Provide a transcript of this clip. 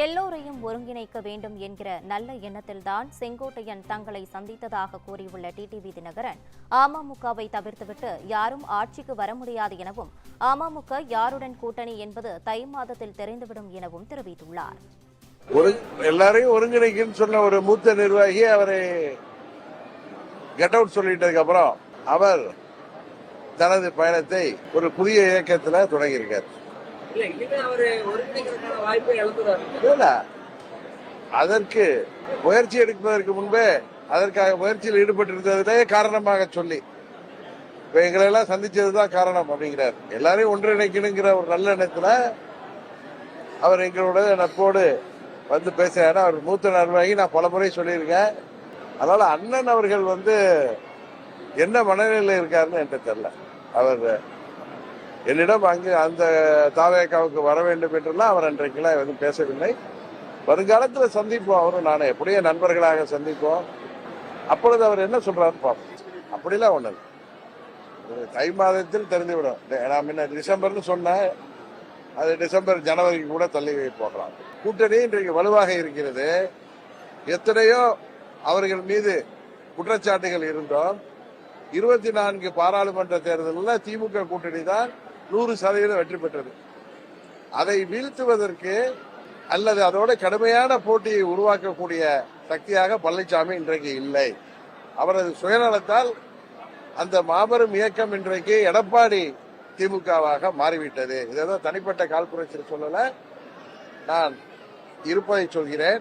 எல்லோரையும் ஒருங்கிணைக்க வேண்டும் என்கிற நல்ல எண்ணத்தில்தான் செங்கோட்டையன் தங்களை சந்தித்ததாக கூறியுள்ள டிடிவி தினகரன் அமமுகவை தவிர்த்துவிட்டு யாரும் ஆட்சிக்கு வர முடியாது எனவும் அமமுக யாருடன் கூட்டணி என்பது தை மாதத்தில் தெரிந்துவிடும் எனவும் தெரிவித்துள்ளார். ஒரு எல்லாரையும் ஒருங்கிணைக்குன்னு சொன்ன ஒரு மூத்த நிர்வாகி அவரை கெட் அவுட் சொல்லிட்டதுக்கு அப்புறம் அவர் தனது பயணத்தை ஒரு புதிய இயக்கத்துல தொடங்கியிருக்கார். இல்ல வாய்ப்பை அதற்கு முயற்சி எடுப்பதற்கு முன்பே அதற்காக முயற்சியில் ஈடுபட்டிருந்ததிலே காரணமாக சொல்லி இப்ப எங்களை எல்லாம் சந்திச்சதுதான் காரணம் அப்படிங்கிறார். எல்லாரையும் ஒன்றிணைக்கணுங்கிற ஒரு நல்ல எண்ணத்துல அவர் எங்களோட நட்போடு வந்து பேசுறாரு. அவர் மூத்த நிர்வாகி நான் பல முறை சொல்லியிருக்கேன். அதனால அண்ணன் அவர்கள் வந்து என்ன மனநிலையில் இருக்காருன்னு என்கிட்ட தெரியல. அவர் என்னிடம் அங்கு அந்த தாவேக்காவுக்கு வர வேண்டும் என்றெல்லாம் அவர் அன்றைக்கெல்லாம் எதுவும் பேசவில்லை. வருங்காலத்தில் சந்திப்போம் அவரும் நானும் எப்படியே நண்பர்களாக சந்திப்போம். அப்பொழுது அவர் என்ன சொல்றாரு பார்ப்போம் அப்படிலாம் ஒண்ணு ஒரு தை மாதத்தில் தெரிந்துவிடும். நான் முன்ன டிசம்பர்னு சொன்னேன். அது டிசம்பர் ஜனவரிக்கு கூட தள்ளி போகலாம் கூட்டணி இன்றைக்கு வலுவாக இருக்கிறது. எத்தனையோ அவர்கள் மீது குற்றச்சாட்டுகள் இருந்தோம். இருபத்தி நான்கு பாராளுமன்ற தேர்தலில் திமுக கூட்டணி தான் நூறு சதவீதம் வெற்றி பெற்றது. அதை வீழ்த்துவதற்கு அல்லது அதோட கடுமையான போட்டியை உருவாக்கக்கூடிய சக்தியாக பழனிசாமி இன்றைக்கு இல்லை. அவரது சுயநலத்தால் அந்த மாபெரும் இயக்கம் இன்றைக்கு எடப்பாடி திமுகவாக மாறிவிட்டது. இதை தனிப்பட்ட காழ்ப்புணர்ச்சியில் சொல்லல. நான் இருப்பதை சொல்கிறேன்.